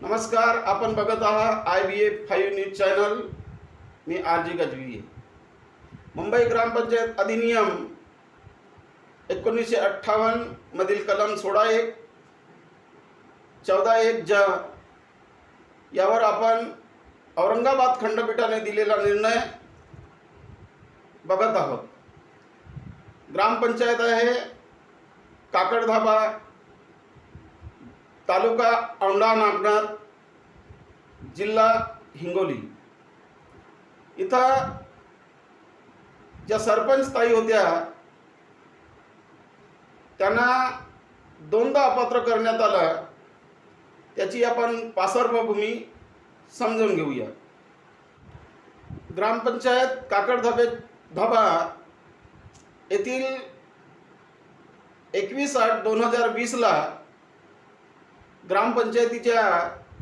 नमस्कार आपण बघत आहात I B A five news channel me R G Gajvi. Mumbai ग्रामपंचायत अधिनियम एकोणीसशे अठ्ठावन्न मधील कलम सोळा एक चौदा एक ज यावर आपण औरंगाबाद खंडपीठाने दिलेला निर्णय बघत आहोत. ग्रामपंचायत आहे काकडधाबा तालुका औंढा नागनाथ जिल्हा हिंगोली. इथं ज्या सरपंच ताई होत्या त्यांना दोनदा अपात्र करण्यात आलं. त्याची आपण पासर्वभूमी समजून घेऊया. ग्रामपंचायत काकडधाबे धबा येथील एकवीस आठ दोन हजार वीसला ग्रामपंचायतीच्या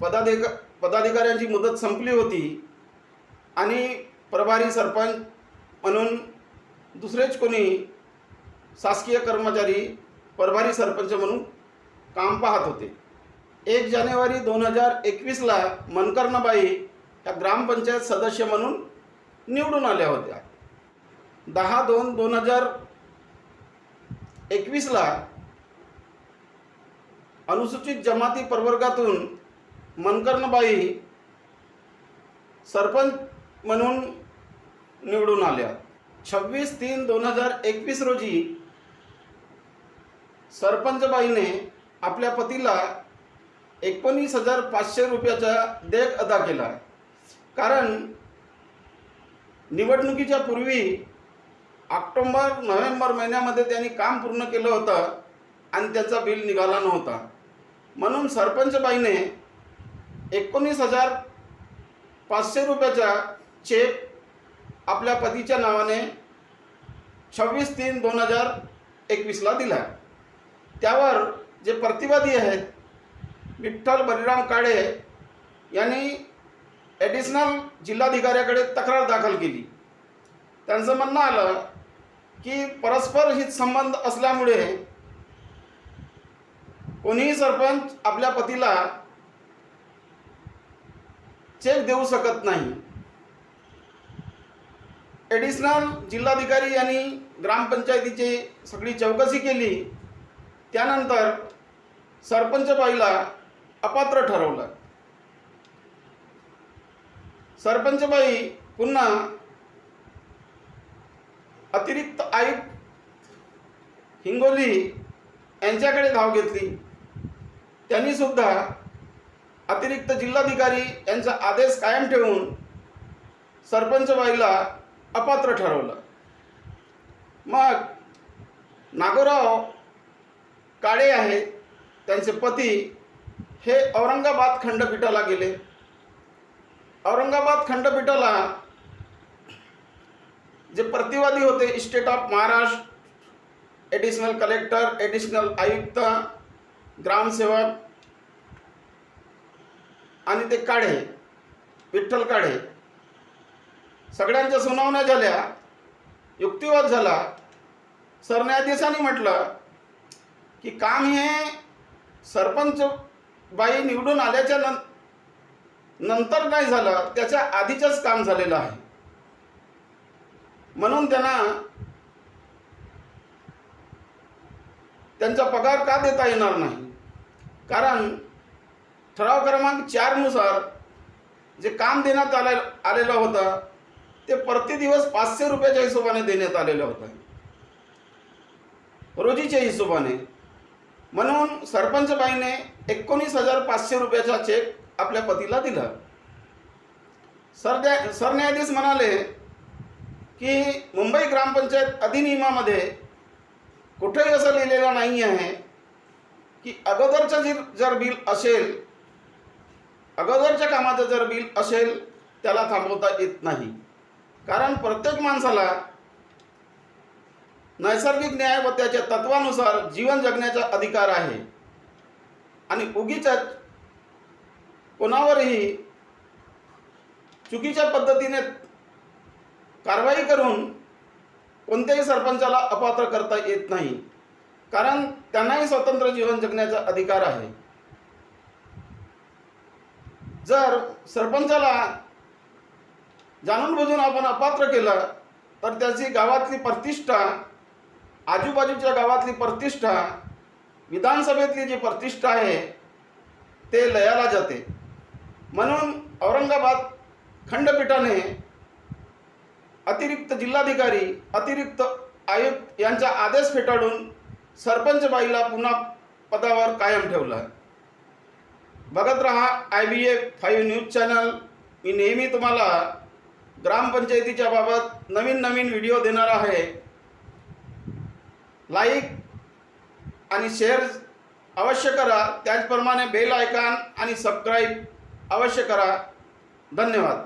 पदाधिका पदाधिकाऱ्यांची मुदत संपली होती आणि प्रभारी सरपंच म्हणून दुसरेच कोणी शासकीय कर्मचारी प्रभारी सरपंच म्हणून काम पाहत होते. एक जानेवारी दोन हजार एकवीसला मनकर्णबाई या ग्रामपंचायत सदस्य म्हणून निवडून आल्या होत्या. दहा दोन दोन हजार एकवीसला अनुसूचित जमाती प्रवर्गातून मनकर्णबाई सरपंच म्हणून निवडून आल्या. छव्वीस तीन दोन हजार एकवीस रोजी सरपंचबाईने आपल्या पतीला एकोणीस हजार पाचशे रुपयाचा देख अदा केला. कारण निवडणुकीच्या पूर्वी ऑक्टोंबर नोव्हेंबर महिन्यामध्ये त्यांनी काम पूर्ण केलं होतं आणि त्याचा बिल निघाला नव्हता. म्हणून सरपंचबाईने एकोणीस हजार पाचशे रुपयाचा चेक आपल्या पतीच्या नावाने छव्वीस तीन दोन हजार एकवीसला दिला. त्यावर जे प्रतिवादी आहेत विठ्ठल बलिराम काळे यांनी ॲडिशनल जिल्हाधिकाऱ्याकडे तक्रार दाखल केली. त्यांचं म्हणणं आलं की परस्पर हित संबंध असल्यामुळे कोणीही सरपंच आपल्या पतीला चेक देऊ शकत नाही. ॲडिशनल जिल्हाधिकारी यांनी ग्रामपंचायतीची सगळी चौकशी केली. त्यानंतर सरपंचबाईला अपात्र ठरवलं. सरपंचबाई पुन्हा अतिरिक्त आयुक्त हिंगोली यांच्याकडे धाव घेतली. त्यांनी सुद्धा अतिरिक्त जिल्हाधिकारी यांचा आदेश कायम ठेवून सरपंचबाईला अपात्र ठरवलं. मग नागोराव काळे आहेत त्यांचे पती हे औरंगाबाद खंडपीठाला गेले. औरंगाबाद खंडपीठाला जे प्रतिवादी होते state of Maharashtra additional collector additional आयुक्त ग्रामसेवक आणि ते काढे विठ्ठल काढे. सगळ्यांच्या सुनावण्या झाल्या युक्तिवाद झाला. सरन्यायाधीशांनी म्हटलं की काम हे सरपंच बाई निवडून आल्याच्या नं नंतर नाही झालं? त्याच्या आधीचंच काम झालेलं आहे. म्हणून त्यांना त्यांचा पगार का देता येणार नाही? कारण ठराव क्रमांक चारनुसार जे काम देण्यात आले आलेलं होतं ते प्रति दिवस पाचशे रुपयाच्या हिशोबाने देण्यात आलेलं होतं. रोजीच्या हिशोबाने. म्हणून सरपंचबाईने एकोणीस हजार पाचशे रुपयाचा चेक आपल्या पतीला दिला. सरद्या सरन्यायाधीश म्हणाले की मुंबई ग्रामपंचायत अधिनियमामध्ये कुठेही असं लिहिलेलं नाही आहे की अगोदरचं जर जर बिल असेल अगोदरच्या कामाचं जर बिल असेल त्याला थांबवता येत नाही. कारण प्रत्येक माणसाला नैसर्गिक न्याय व त्याच्या तत्वानुसार जीवन जगण्याचा अधिकार आहे. आणि उगीच कोणावरही चुकीच्या पद्धतीने कारवाई करून कोणत्याही सरपंचाला अपात्र करता येत नाही. कारण त्यांनाही स्वतंत्र जीवन जगण्याचा अधिकार आहे. जर सरपंचाला जाणून बुजून आपण अपात्र केलं तर त्याची गावातली प्रतिष्ठा आजूबाजूच्या गावातली प्रतिष्ठा विधानसभेतली जी प्रतिष्ठा आहे ते लयाला जाते. म्हणून औरंगाबाद खंडपीठाने अतिरिक्त जिल्हाधिकारी अतिरिक्त आयुक्त यांचा आदेश फेटाळून सरपंच बाईला पुन्हा पदावर कायम ठेवला बघत रहा I B A five news channel मी नेहमी तुम्हाला ग्रामपंचायतीच्या बाबत नवीन नवीन व्हिडिओ देणार आहे. लाईक आणि शेअर अवश्य करा. त्याचप्रमाणे बेल आयकॉन आणि सबस्क्राईब अवश्य करा. धन्यवाद.